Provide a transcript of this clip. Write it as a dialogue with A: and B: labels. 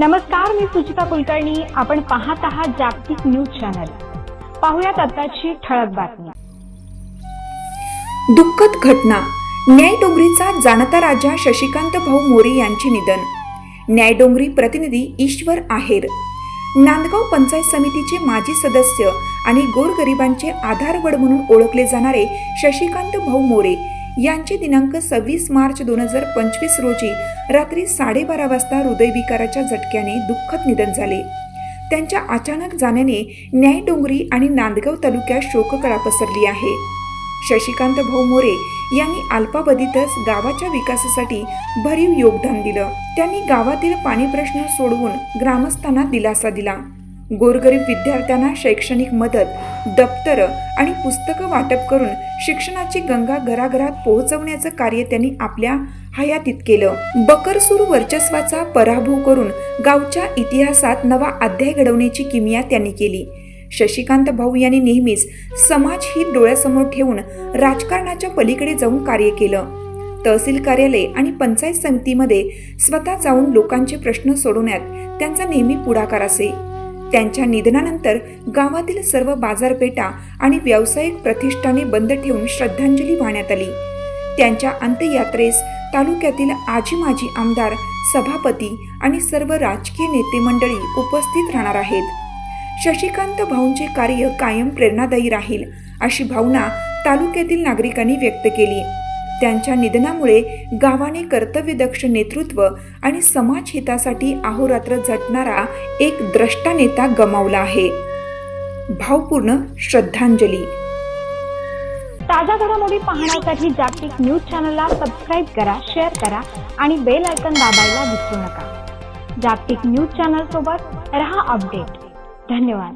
A: नमस्कार मी सुचिता कुलकर्णी. आपण पाहत आहात जागतिक न्यूज चॅनल. पाहुयात आताची ठळक बातमी.
B: दुःखद घटना. न्यायडोंगरीचा जाणता राजा शशिकांत भाऊ मोरे यांचे निधन. न्यायडोंगरी प्रतिनिधी ईश्वर आहेर. नांदगाव पंचायत समितीचे माजी सदस्य आणि गोरगरिबांचे आधारवड म्हणून ओळखले जाणारे शशिकांत भाऊ मोरे यांचे दिनांक सव्वीस मार्च दोन हजार पंचवीस रोजी रात्री साडेबारा वाजता हृदयविकाराच्या झटक्याने दुःखद निधन झाले. त्यांच्या अचानक जाण्याने न्यायडोंगरी आणि नांदगाव तालुक्यात शोककळा पसरली आहे. शशिकांत भाऊ मोरे यांनी अल्पावधीतच गावाच्या विकासासाठी भरीव योगदान दिलं. त्यांनी गावातील पाणी प्रश्न सोडवून ग्रामस्थांना दिलासा दिला. गोरगरीब विद्यार्थ्यांना शैक्षणिक मदत दप्तरं आणि पुस्तकं वाटप करून शिक्षणाची गंगा घराघरात पोहोचवण्याचं कार्य त्यांनी आपल्या हयातीत केलं. बकरसूर वर्चस्वाचा पराभव करून गावच्या इतिहासात नवा अध्याय घडवण्याची किमिया त्यांनी केली. शशिकांत भाऊ यांनी नेहमीच समाज ही डोळ्यासमोर ठेवून राजकारणाच्या पलीकडे जाऊन कार्य केलं. तहसील कार्यालय आणि पंचायत समितीमध्ये स्वतः जाऊन लोकांचे प्रश्न सोडवण्यात त्यांचा नेहमी पुढाकार असे. त्यांच्या निधनानंतर गावातील सर्व बाजारपेठा आणि व्यावसायिक प्रतिष्ठाने बंद ठेवून श्रद्धांजली वाहण्यात आली. त्यांच्या अंत्ययात्रेस तालुक्यातील आजी माजी आमदार सभापती आणि सर्व राजकीय नेते मंडळी उपस्थित राहणार आहेत. शशिकांत भाऊंचे कार्य कायम प्रेरणादायी राहील अशी भावना तालुक्यातील नागरिकांनी व्यक्त केली. त्यांच्या निधनामुळे गावाने कर्तव्यदक्ष नेतृत्व आणि समाज हितासाठी अहोरात्र झटणारा एक द्रष्टा नेता गमावला आहे. भावपूर्ण श्रद्धांजली.
A: ताज्या घडामोडी पाहण्यासाठी जागतिक न्यूज चॅनलला सबस्क्राईब करा शेअर करा आणि बेल आयकन दाबायला विसरू नका. जागतिक न्यूज चॅनल सोबत रहा अपडेट. धन्यवाद.